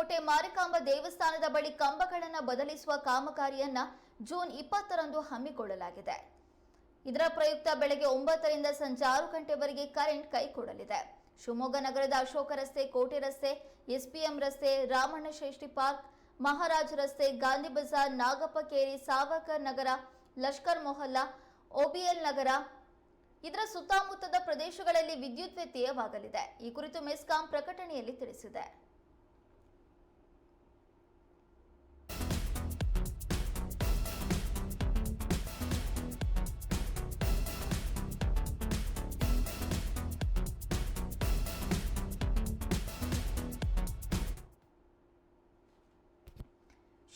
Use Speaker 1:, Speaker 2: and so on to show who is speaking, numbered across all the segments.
Speaker 1: ಕೋಟೆ ಮಾರಿಕಾಂಬ ದೇವಸ್ಥಾನದ ಬಳಿ ಕಂಬಗಳನ್ನು ಬದಲಿಸುವ ಕಾಮಗಾರಿಯನ್ನ ಜೂನ್ ಇಪ್ಪತ್ತರಂದು ಹಮ್ಮಿಕೊಳ್ಳಲಾಗಿದೆ. ಇದರ ಪ್ರಯುಕ್ತ ಬೆಳಗ್ಗೆ ಒಂಬತ್ತರಿಂದ ಸಂಜೆ ಆರು ಗಂಟೆವರೆಗೆ ಕರೆಂಟ್ ಕೈಕೊಡಲಿದೆ. ಶಿವಮೊಗ್ಗ ನಗರದ ಅಶೋಕ ರಸ್ತೆ, ಕೋಟೆ ರಸ್ತೆ, ಎಸ್ಪಿಎಂ ರಸ್ತೆ, ರಾಮಣ್ಣ ಶ್ರೇಷ್ಠಿ ಪಾರ್ಕ್, ಮಹಾರಾಜ್ ರಸ್ತೆ, ಗಾಂಧಿ ಬಜಾರ್, ನಾಗಪ್ಪ ಕೇರಿ, ಸಾವರ್ಕರ್ ನಗರ, ಲಷ್ಕರ್ ಮೊಹಲ್ಲಾ ಒಬಿಎಲ್ ನಗರ. ಇದರ ಸುತ್ತಮುತ್ತದ ಪ್ರದೇಶಗಳಲ್ಲಿ ವಿದ್ಯುತ್ ವ್ಯತ್ಯಯವಾಗಲಿದೆ. ಈ ಕುರಿತು ಮೆಸ್ಕಾಂ ಪ್ರಕಟಣೆಯಲ್ಲಿ ತಿಳಿಸಿದೆ.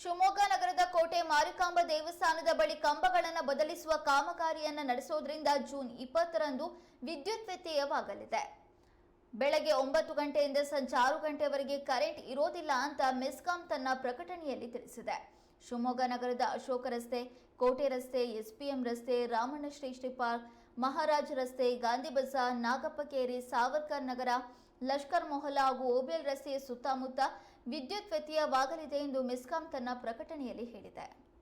Speaker 1: ಶಿವಮೊಗ್ಗ ನಗರದ ಕೋಟೆ ಮಾರಿಕಾಂಬ ದೇವಸ್ಥಾನದ ಬಳಿ ಕಂಬಗಳನ್ನು ಬದಲಿಸುವ ಕಾಮಗಾರಿಯನ್ನು ನಡೆಸೋದ್ರಿಂದ ಜೂನ್ ಇಪ್ಪತ್ತರಂದು ವಿದ್ಯುತ್ ವ್ಯತ್ಯಯವಾಗಲಿದೆ. ಬೆಳಗ್ಗೆ ಒಂಬತ್ತು ಗಂಟೆಯಿಂದ ಸಂಜೆ ಆರು ಗಂಟೆವರೆಗೆ ಕರೆಂಟ್ ಇರೋದಿಲ್ಲ ಅಂತ ಮೆಸ್ಕಾಂ ತನ್ನ ಪ್ರಕಟಣೆಯಲ್ಲಿ ತಿಳಿಸಿದೆ. ಶಿವಮೊಗ್ಗ ನಗರದ ಅಶೋಕ ರಸ್ತೆ, ಕೋಟೆ ರಸ್ತೆ, ಎಸ್ಪಿಎಂ ರಸ್ತೆ ರಾಮಣ್ಣ ಶ್ರೀ ಪಾರ್ಕ್ ಮಹಾರಾಜ್ ರಸ್ತೆ, ಗಾಂಧಿ ಬಜಾರ್, ನಾಗಪ್ಪಕೇರಿ, ಸಾವರ್ಕರ್ ನಗರ, ಲಷ್ಕರ್ ಮೊಹಲ್ಲಾ ಹಾಗೂ ಓಬೆಲ್ ರಸ್ತೆಯ ಸುತ್ತಮುತ್ತ ವಿದ್ಯುತ್ ವ್ಯತ್ಯಯವಾಗಲಿದೆ ಎಂದು ಮೆಸ್ಕಾಂ ತನ್ನ ಪ್ರಕಟಣೆಯಲ್ಲಿ ಹೇಳಿದೆ.